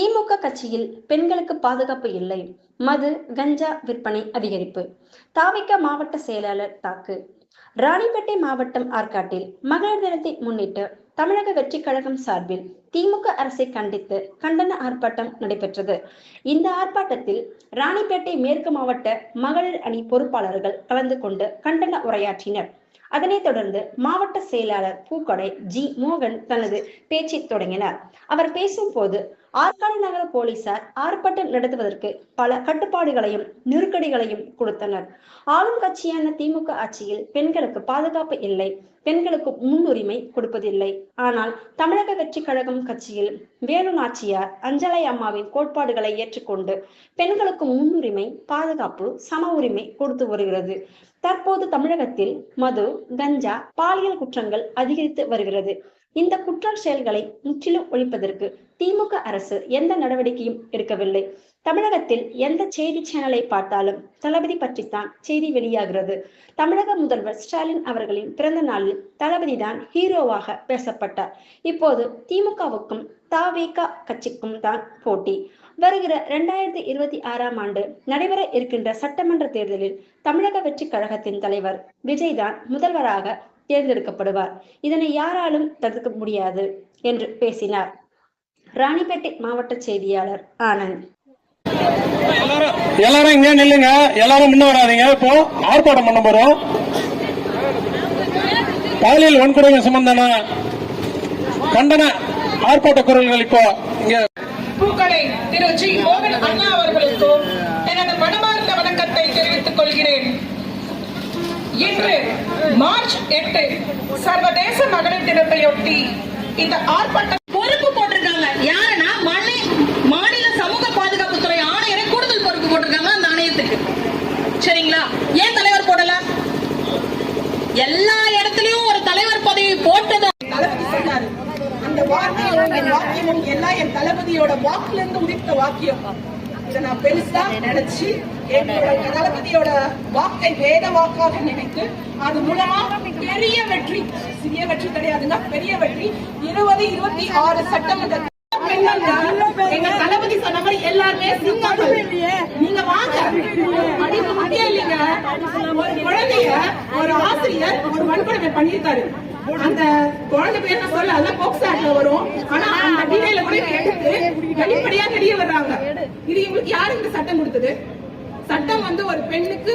திமுக கட்சியில் பெண்களுக்கு பாதுகாப்பு இல்லை. மது கஞ்சா விற்பனை அதிகரிப்பு. தாவிக்க மாவட்ட செயலாளர் தாக்கு. ராணிப்பேட்டை மாவட்டம் ஆற்காட்டில் மகளிர் தினத்தை முன்னிட்டு தமிழக வெற்றிக் கழகம் சார்பில் திமுக அரசை கண்டித்து கண்டன ஆர்ப்பாட்டம் நடைபெற்றது. இந்த ஆர்ப்பாட்டத்தில் ராணிப்பேட்டை மேற்கு மாவட்ட மகளிர் அணி பொறுப்பாளர்கள் கலந்து கொண்டு கண்டன உரையாற்றினர். அதனைத் தொடர்ந்து மாவட்ட செயலாளர் பூக்கொடை ஜி மோகன் தனது பேச்சை தொடங்கினார். அவர் பேசும்போது ஆற்காடு நகர போலீசார் ஆர்ப்பாட்டம் நடத்துவதற்கு பல கட்டுப்பாடுகளையும் நெருக்கடிகளையும் கொடுத்தனர். ஆளும் கட்சியான திமுக ஆட்சியில் பெண்களுக்கு பாதுகாப்பு இல்லை. பெண்களுக்கு முன்னுரிமை கொடுப்பதில்லை. ஆனால் தமிழக வெற்றி கழகம் கட்சியில் வேலு நாச்சியார் அஞ்சலை அம்மாவின் கோட்பாடுகளை ஏற்றுக்கொண்டு பெண்களுக்கு முன்னுரிமை பாதுகாப்பு சம உரிமை கொடுத்து வருகிறது. தற்போது தமிழகத்தில் மது கஞ்சா பாலியல் குற்றங்கள் அதிகரித்து வருகிறது. இந்த குற்ற செயல்களை முற்றிலும் ஒழிப்பதற்கு திமுக அரசு எந்த நடவடிக்கையும் எடுக்கவில்லை. தமிழகத்தில் எந்த செய்தி சேனலை பார்த்தாலும் தளபதி பற்றித்தான் செய்தி வெளியாகிறது. தமிழக முதல்வர் ஸ்டாலின் அவர்களின் பிறந்த நாளில் தளபதி தான் ஹீரோவாக பேசப்பட்டார். இப்போது திமுகவுக்கும் தாவேகா கட்சிக்கும் தான் போட்டி. வருகிற இரண்டாயிரத்தி இருபத்தி ஆறாம் ஆண்டு நடைபெற இருக்கின்ற சட்டமன்ற தேர்தலில் தமிழக வெற்றி கழகத்தின் தலைவர் விஜய் தான் முதல்வராக தேர்ந்தெடுக்கப்படுவார். இதனை யாராலும் தடுக்க முடியாது என்று பேசினார். ராணிப்பேட்டை மாவட்ட செய்தியாளர் ஆனந்த். எல்லாரும் இங்க நில்லுங்க. எல்லாரும் முன்ன வராதீங்க. இப்போ ஆர்ப்பாட்டம் பண்ண போறோம். பாலியல் வன்கொடுமை சம்பந்தமான கண்டன ஆர்ப்பாட்ட குரல்கள் இப்போ இங்க. பூக்களை திரு ஜி. மோகன் அண்ணா அவர்களுக்கும் எனது மனமார்ந்த வணக்கத்தை தெரிவித்துக் கொள்கிறேன். இன்று மார்ச் எட்டு சர்வதேச மகளிர் தினத்தையொட்டி இந்த ஆர்ப்பாட்டம் பொறுப்பு போட்டிருக்காங்க. யாருன்னா மனை மாநில சமூக பாதுகாப்புத்துறை ஆணையரை கூடுதல் பொறுப்பு போட்டிருக்காங்க அந்த ஆணையத்துக்கு. சரிங்களா? ஏன் தலைவர் போடல? எல்லா இடத்துலயும் ஒரு தலைவர் பதவி போட்டது. தளபதி சொன்னாரு. அந்த வார்த்தையோட வாக்கியமும் எல்லாம் என் தளபதியோட வாக்குல இருந்து உதித்த வாக்கியம். இதை நான் பெருசா நினைச்சு என்னோட தளபதியோட வாக்கை வேத வாக்காக நினைத்து அது மூலமா பெரிய வெற்றி சிறிய வெற்றி கிடையாதுங்க பெரிய வெற்றி. இருபது இருபத்தி ஆறு சட்டமன்ற பெண்கள்ங்க, எங்க தளபதி சொன்ன மாதிரி எல்லாருமே நீங்க வாங்க. படிப்பு முக்கியம் இல்லைங்க. ஒரு குழந்தைய ஒரு ஆசிரியர் ஒரு வன்கொடுமை பண்ணியிருக்காரு. அந்த குழந்தை பேர் நான் சொல்ல? அதான் போக்ஸ் ஆக்ட்ல வரும். ஆனா அந்த டீடைல கூட எடுத்து வெளிப்படையா தெரிய வர்றாங்க. இது இவங்களுக்கு யாரு இந்த சட்டம் கொடுத்தது? சட்டம் வந்து ஒரு பெண்ணுக்கு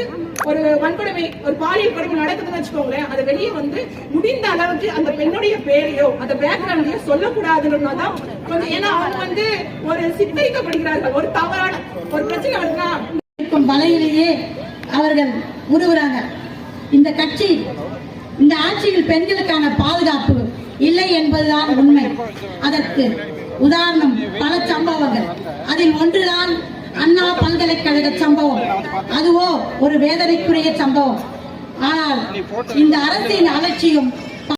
ஒரு வன்கொடுமை ஒரு பாலியல் கொடுமை நடக்குதுன்னு வச்சுக்கோங்களேன். அது வெளியே வந்து முடிந்த அளவுக்கு அந்த பெண்ணுடைய பேரையோ அந்த பேக்ரவுண்டையோ சொல்லக்கூடாதுன்றதுனாலதான் கொஞ்சம் ஏன்னா அவங்க வந்து ஒரு சித்தரிக்கப்படுகிறார்கள். ஒரு தவறான ஒரு பிரச்சனை வருதுன்னா இருக்கும் வலையிலேயே அவர்கள் உருவுறாங்க இந்த கட்சி இந்த ஆட்சியில் பெண்களுக்கான பாதுகாப்பு இல்லை என்பதுதான் உண்மை. அதற்கு உதாரணம் பல சம்பவங்கள். அதில் ஒன்றுதான் அண்ணா பல்கலைக்கழக சம்பவம். அதுவோ ஒரு வேதனைக்குரிய சம்பவம். ஆனால் இந்த அரசின் அலட்சியம்